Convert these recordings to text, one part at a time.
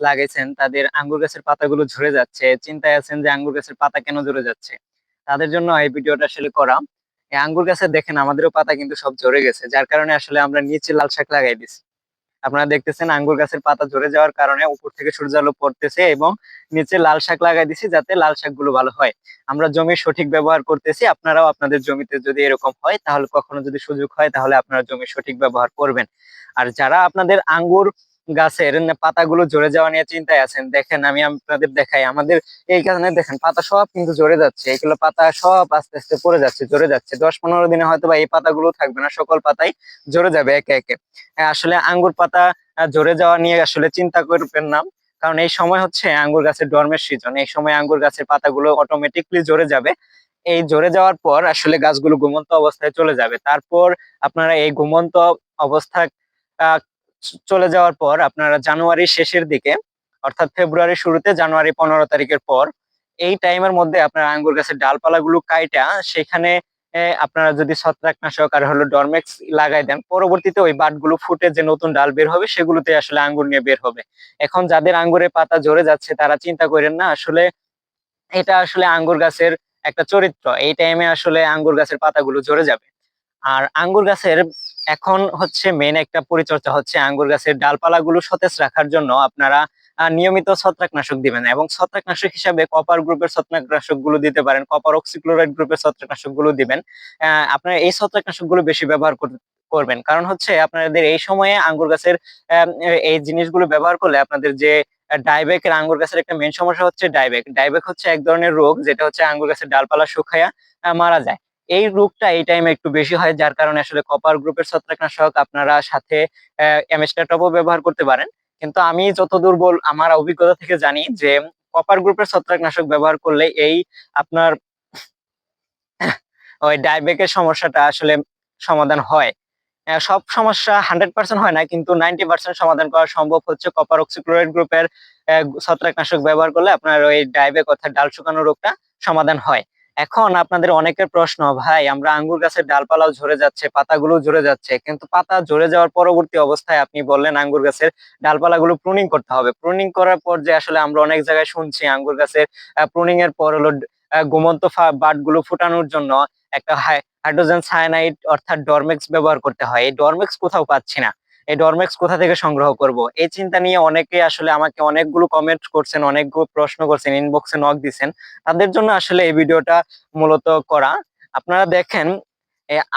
লাগাইছেন, তাদের আঙ্গুর গাছের পাতাগুলো ঝরে যাচ্ছে, চিন্তায় আছেন যে আঙ্গুর গাছের পাতা কেন ঝরে যাচ্ছে। তাদের জন্য এই ভিডিওটা আসলে করা। এই আঙ্গুর গাছে দেখেন, আমাদেরও পাতা কিন্তু সব ঝরে গেছে, যার কারণে আসলে আমরা নিচে লাল শাক লাগাই দিছি। আপনারা দেখতেছেন আঙ্গুর গাছের পাতা ঝরে যাওয়ার কারণে উপর থেকে সূর্য সূর্যালো পড়তেছে এবং নিচে লাল শাক লাগাই দিছি যাতে লাল শাকগুলো ভালো হয়। আমরা জমির সঠিক ব্যবহার করতেছি, আপনারাও আপনাদের জমিতে যদি এরকম হয়, তাহলে কখনো যদি সুযোগ হয়, তাহলে আপনারা জমির সঠিক ব্যবহার করবেন। আর যারা আপনাদের আঙ্গুর গাছের পাতাগুলো ঝরে যাওয়া নিয়ে চিন্তায় আছেন। দেখেন, আমি আপনাদের দেখাই। আমাদের এই কারণে দেখেন, পাতা সব কিন্তু ঝরে যাচ্ছে। এগুলো পাতা সব আস্তে আস্তে পড়ে যাচ্ছে ঝরে যাচ্ছে। দশ পনেরো দিনে হয়তো বা এই পাতাগুলো থাকবে না, সকল পাতাই ঝরে যাবে একে একে। আসলে আঙ্গুর পাতা ঝরে যাওয়া নিয়ে আসলে চিন্তা করবেন না। কারণ এই সময় হচ্ছে আঙ্গুর গাছের ডর্মের সিজন এই সময় আঙ্গুর গাছের পাতাগুলো অটোমেটিকলি ঝরে যাবে। এই ঝরে যাওয়ার পর আসলে গাছগুলো ঘুমন্ত অবস্থায় চলে যাবে। তারপর আপনারা এই ঘুমন্ত অবস্থা চলে যাওয়ার পর আপনারা জানুয়ারির শেষের দিকে, অর্থাৎ ফেব্রুয়ারির শুরুতে জানুয়ারি পনেরো তারিখের পর, এই টাইমের মধ্যে আপনার আঙ্গুর গাছের ডালপালাগুলো কাইটা, সেখানে আপনারা যদি ছত্রাকনাশক আর হলো ডরমেক্স লাগাই দেন, পরবর্তীতে ওই বাটগুলো ফুটে যে নতুন ডাল বের হবে, সেগুলোতে আসলে আঙ্গুর নিয়ে বের হবে। এখন যাদের আঙ্গুরের পাতা ঝরে যাচ্ছে, তারা চিন্তা করেন না, আসলে এটা আসলে আঙ্গুর গাছের একটা চরিত্র। এই টাইমে আসলে আঙ্গুর গাছের পাতাগুলো ঝরে যাবে। আর আঙ্গুর গাছের এখন হচ্ছে মেন একটা পরিচর্যা হচ্ছে আঙ্গুর গাছের ডালপালাগুলো সতেজ রাখার জন্য আপনারা নিয়মিত ছত্রাকনাশক দিবেন এবং ছত্রাকনাশক হিসাবে কপার গ্রুপের ছত্রাকনাশকগুলো দিতে পারেন কপার অক্সিক্লোরাইড গ্রুপের ছত্রাকনাশকগুলো দিবেন। আপনারা এই ছত্রাকনাশকগুলো বেশি ব্যবহার কর- করবেন। কারণ হচ্ছে আপনাদের এই সময়ে আঙ্গুর গাছের এই জিনিসগুলো ব্যবহার করলে আপনাদের যে ডাইবেকের আঙ্গুর গাছের একটা মেন সমস্যা হচ্ছে ডাইবেক ডাইবেক হচ্ছে এক ধরনের রোগ যেটা হচ্ছে আঙ্গুর গাছের ডালপালা শুকায়া মারা যায়। এই রোগটা এই টাইমে একটু বেশি হয়, যার কারণে আসলে কপার গ্রুপের ছত্রাকনাশক আপনারা সাথে এমএসটাটপও ব্যবহার করতে পারেন। কিন্তু আমি যতদূর বল, আমার অভিজ্ঞতা থেকে জানি যে কপার গ্রুপের ছত্রাকনাশক ব্যবহার করলে এই আপনার, ওই ডাইবেকের সমস্যাটা আসলে সমাধান হয়। সব সমস্যা হান্ড্রেড পার্সেন্ট হয় না, কিন্তু নাইনটি পার্সেন্ট সমাধান করা সম্ভব হচ্ছে কপার অক্সিক্লোরাইড গ্রুপের ছত্রাকনাশক ব্যবহার করলে আপনার ওই ডাইবেক অর্থাৎ ডাল শুকানো রোগটা সমাধান হয়। এখন আপনাদের অনেকের প্রশ্ন, ভাই, আমরা আঙ্গুর গাছের ডালপালাও ঝরে যাচ্ছে পাতাগুলো ঝরে যাচ্ছে, কিন্তু পাতা ঝরে যাওয়ার পরবর্তী অবস্থায় আপনি বললেন আঙ্গুর গাছের ডালপালাগুলো প্রুনিং করতে হবে। প্রুনিং করার পর যে আসলে আমরা অনেক জায়গায় শুনছি আঙ্গুর গাছের প্রুনিং এর পর হলো ঘুমন্ত বাটগুলো ফুটানোর জন্য একটা হাইড্রোজেন সায়ানাইড অর্থাৎ ডরমেক্স ব্যবহার করতে হয়। এই ডরমেক্স কোথাও পাচ্ছি না। এই ডরমেক্স কোথা থেকে সংগ্রহ করব? এই চিন্তা নিয়ে অনেকে আসলে আমাকে অনেকগুলো কমেন্ট করছেন, অনেকগুলো প্রশ্ন করছেন ইনবক্সে নক দিছেন। তাদের জন্য আসলে এই ভিডিওটা মূলত করা। আপনারা দেখেন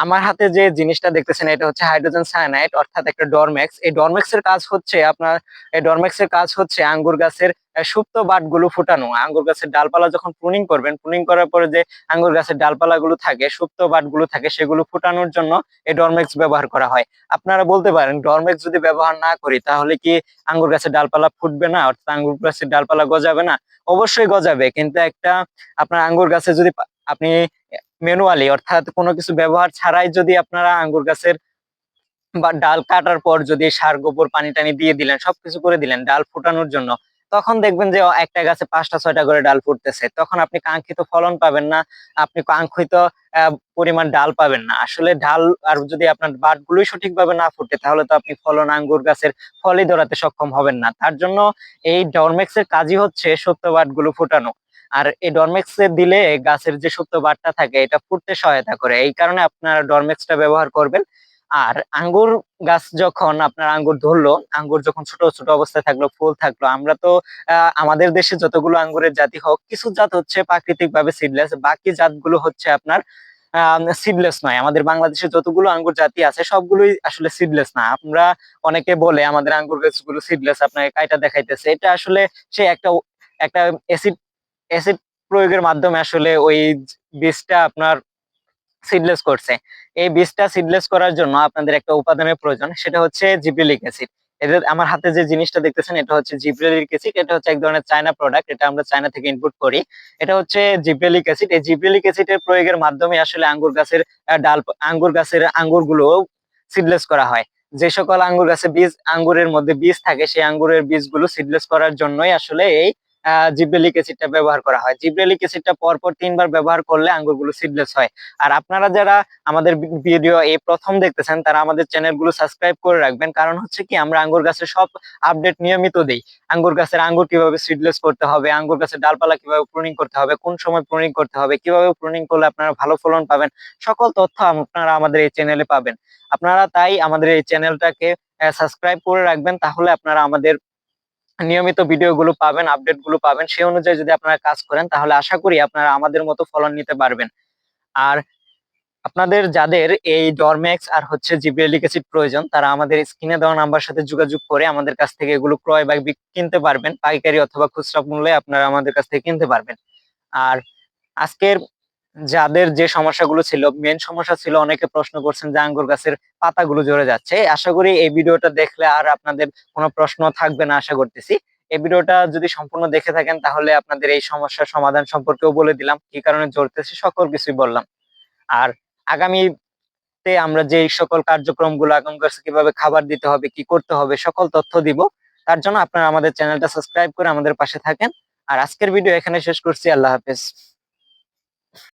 আমার হাতে যে জিনিসটা দেখতেছেন, এটা হচ্ছে হাইড্রোজেন সায়ানাইড অর্থাৎ একটা ডরমেক্স এই ডরমেক্স এর কাজ হচ্ছে আপনার, এই ডরমেক্স এর কাজ হচ্ছে আঙ্গুর গাছের সুপ্ত বাটগুলো ফুটানো। আঙ্গুর গাছের ডালপালা যখন প্রুনিং করবেন প্রুনিং করার পরে যে আঙ্গুর গাছের ডালপালা গুলো থাকে, সুপ্ত বাটগুলো থাকে, সেগুলো ফুটানোর জন্য এই ডরমেক্স ব্যবহার করা হয়। আপনারা বলতে পারেন ডরমেক্স যদি ব্যবহার না করি, তাহলে কি আঙ্গুর গাছের ডালপালা ফুটবে না? অর্থাৎ আঙ্গুর গাছের ডালপালা গজাবে না? অবশ্যই গজাবে, কিন্তু একটা আপনার আঙ্গুর গাছে যদি আপনি ম্যানুয়ালি অর্থাৎ কোনো কিছু ব্যবহার ছাড়াই যদি আপনারা আঙ্গুর গাছের বা ডাল কাটার পর যদি সার, গোবর, পানি টানি দিয়ে দিলেন, সবকিছু করে দিলেন ডাল ফুটানোর জন্য, তখন দেখবেন যে একটা গাছে পাঁচটা, ছয়টা করে ডাল ফুটতেছে। তখন আপনি কাঙ্ক্ষিত ফলন পাবেন না, আপনি কাঙ্ক্ষিত পরিমাণ ডাল পাবেন না। আসলে ডাল আর যদি আপনার বাটগুলোই সঠিকভাবে না ফুটে, তাহলে তো আপনি ফলন আঙ্গুর গাছের ফলই ধরাতে সক্ষম হবেন না। তার জন্য এই ডরমেক্স এর কাজই হচ্ছে সত্য বাটগুলো ফুটানো। আর এই ডরমেক্স দিলে গাছের যে সুপ্ত বাটটা থাকে, এটা ফুটতে সহায়তা করে। এই কারণে আপনারা ডরমেক্সটা ব্যবহার করবেন। আর আঙ্গুর গাছ যখন আপনার আঙ্গুর ধরলো, আঙ্গুর যখন ছোট ছোট অবস্থায় থাকল, ফুল থাকল, আমরা তো আমাদের দেশে যতগুলো আঙ্গুরের জাতি হোক, কিছু জাত হচ্ছে প্রাকৃতিক ভাবে সিডলেস বাকি জাতগুলো হচ্ছে আপনার সিডলেস নয়। আমাদের বাংলাদেশে যতগুলো আঙ্গুর জাতি আছে, সবগুলোই আসলে সিডলেস না। আমরা অনেকে বলে আমাদের আঙ্গুর গাছগুলো সিডলেস আপনাকে কাইটা দেখাইতেছে। এটা আসলে সে একটা একটা অ্যাসিড অ্যাসিড প্রয়োগের মাধ্যমে আসলে ওই বীজটা আপনার সিডলেস করছে। এই বীজটা সিডলেস করার জন্য আপনাদের একটা উপাদানের প্রয়োজন, সেটা হচ্ছে জিব্রেলিক অ্যাসিড এদের, আমার হাতে যে জিনিসটা দেখতেছেন, এটা হচ্ছে জিব্রেলিক অ্যাসিড এটা হচ্ছে এক ধরনের চায়না প্রোডাক্ট এটা আমরা চায়না থেকে ইনপুট করি। এটা হচ্ছে জিব্রেলিক অ্যাসিড এই জিব্রেলিক অ্যাসিডের প্রয়োগের মাধ্যমে আসলে আঙ্গুর গাছের ডাল, আঙ্গুর গাছের আঙ্গুরগুলো সিডলেস করা হয়। যে সকল আঙ্গুর গাছে বীজ, আঙ্গুরের মধ্যে বীজ থাকে, সেই আঙ্গুরের বীজগুলো সিডলেস করার জন্যই আসলে এই জিব্রেলিক অ্যাসিডটা ব্যবহার করা হয়। জিব্রেলিক অ্যাসিডটা পরপর তিনবার ব্যবহার করলে আঙ্গুরগুলো সিডলেস হয়। আর আপনারা যারা আমাদের ভিডিও এই প্রথম দেখতেছেন, তারা আমাদের চ্যানেলগুলো সাবস্ক্রাইব করে রাখবেন। কারণ হচ্ছে কি, আমরা আঙ্গুর গাছের সব আপডেট নিয়মিত দেই। আঙ্গুর গাছের আঙ্গুর কীভাবে সিডলেস করতে হবে, আঙ্গুর গাছের ডালপালা কীভাবে প্রুনিং করতে হবে, কোন সময় প্রুনিং করতে হবে, কীভাবে প্রুনিং করলে আপনারা ভালো ফলন পাবেন, সকল তথ্য আপনারা আমাদের এই চ্যানেলে পাবেন। আপনারা তাই আমাদের এই চ্যানেলটাকে সাবস্ক্রাইব করে রাখবেন, তাহলে আপনারা আমাদের নিয়মিত ভিডিওগুলো পাবেন আপডেটগুলো পাবেন, সেই অনুযায়ী যদি আপনারা কাজ করেন, তাহলে আশা করি আপনারা আমাদের মতো ফলন নিতে পারবেন। আর আপনাদের যাদের এই ডরম্যাক্স আর হচ্ছে জিব্রেলিক অ্যাসিড প্রয়োজন, তারা আমাদের স্ক্রিনে দেওয়া নাম্বার সাথে যোগাযোগ করে আমাদের কাছ থেকে এগুলো ক্রয় বা কিনতে পারবেন। পাইকারি অথবা খুচরা মূল্যে আপনারা আমাদের কাছ থেকে কিনতে পারবেন। আর আজকের যাদের যে সমস্যাগুলো ছিল মেন সমস্যা ছিল, অনেকে প্রশ্ন করছেন যে আঙ্গুর গাছের পাতাগুলো ঝরে যাচ্ছে। আশা করি এই ভিডিওটা দেখলে আর আপনাদের কোনো প্রশ্ন থাকবে না, আশা করতেছি। এই ভিডিওটা যদি সম্পূর্ণ দেখে থাকেন, তাহলে আপনাদের এই সমস্যার সমাধান সম্পর্কেও বলে দিলাম। কি কারণে ঝরতেছে, সকল কিছুই বললাম। আর আগামীতে আমরা যে সকল কার্যক্রমগুলো আগাম গাছে কীভাবে খাবার দিতে হবে, কি করতে হবে, সকল তথ্য দিব। তার জন্য আপনারা আমাদের চ্যানেলটা সাবস্ক্রাইব করে আমাদের পাশে থাকেন। আর আজকের ভিডিও এখানে শেষ করছি। আল্লাহ হাফেজ।